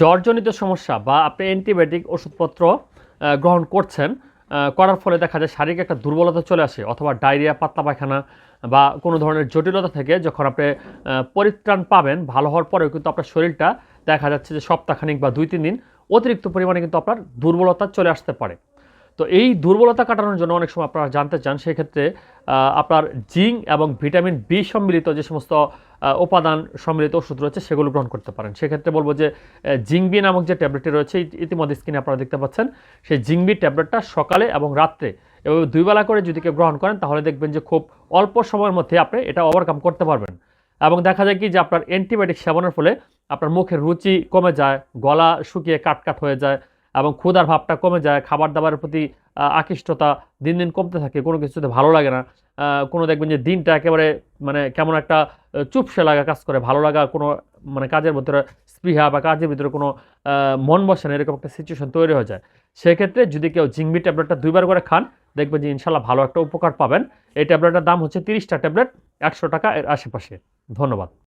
জ্বরজনিত সমস্যা বা আপনি অ্যান্টিবায়োটিক ওষুধপত্র গ্রহণ করছেন করার ফলে দেখা যায় শারীরিক একটা দুর্বলতা চলে আসে অথবা ডায়রিয়া, পাতলা পায়খানা বা কোনো ধরনের জটিলতা থেকে যখন আপনি পরিত্রাণ পাবেন, ভালো হওয়ার পরেও কিন্তু আপনার শরীরটা দেখা যাচ্ছে যে সপ্তাহখানিক বা দুই, তিন দিন অতিরিক্ত পরিমাণে কিন্তু আপনার দুর্বলতা চলে আসতে পারে। তো এই দুর্বলতা কাটানোর জন্য অনেক সময় আপনারা জানতে চান, সেক্ষেত্রে আপনার জিঙ্ক এবং ভিটামিন বি সম্মিলিত যে সমস্ত উপাদান সম্মিলিত ওষুধ রয়েছে, সেগুলো গ্রহণ করতে পারেন। সেক্ষেত্রে বলব যে জিঙ্ক বি নামক যে ট্যাবলেটটি রয়েছে ইতিমধ্যে স্ক্রিনে আপনারা দেখতে পাচ্ছেন, সেই জিঙ্ক বি ট্যাবলেটটা সকালে এবং রাত্রে এবং দুইবেলা করে যদি কেউ গ্রহণ করেন, তাহলে দেখবেন যে খুব অল্প সময়ের মধ্যে আপনি এটা ওভারকাম করতে পারবেন। এবং দেখা যায় কি যে আপনার অ্যান্টিবায়োটিক সেবনের ফলে আপনার মুখের রুচি কমে যায়, গলা শুকিয়ে কাটকাট হয়ে যায় এবং ক্ষুধার ভাবটা কমে যায়, খাবার দাবারের প্রতি আকৃষ্টতা দিন দিন কমতে থাকে, কোনো কিছুতে ভালো লাগে না। কোনো দেখবেন যে দিনটা একেবারে মানে কেমন একটা চুপসে লাগা কাজ করে, ভালো লাগা কোনো মানে কাজের ভিতরে স্পৃহা বা কাজের ভিতরে কোনো মন বসে না, এরকম একটা সিচুয়েশন তৈরি হয়ে যায়। সেক্ষেত্রে যদি কেউ জিংবি ট্যাবলেটটা দুইবার করে খান, দেখবেন যে ইনশাল্লাহ ভালো একটা উপকার পাবেন। এই ট্যাবলেটের দাম হচ্ছে তিরিশটা ট্যাবলেট, একশো টাকা এর আশেপাশে। ধন্যবাদ।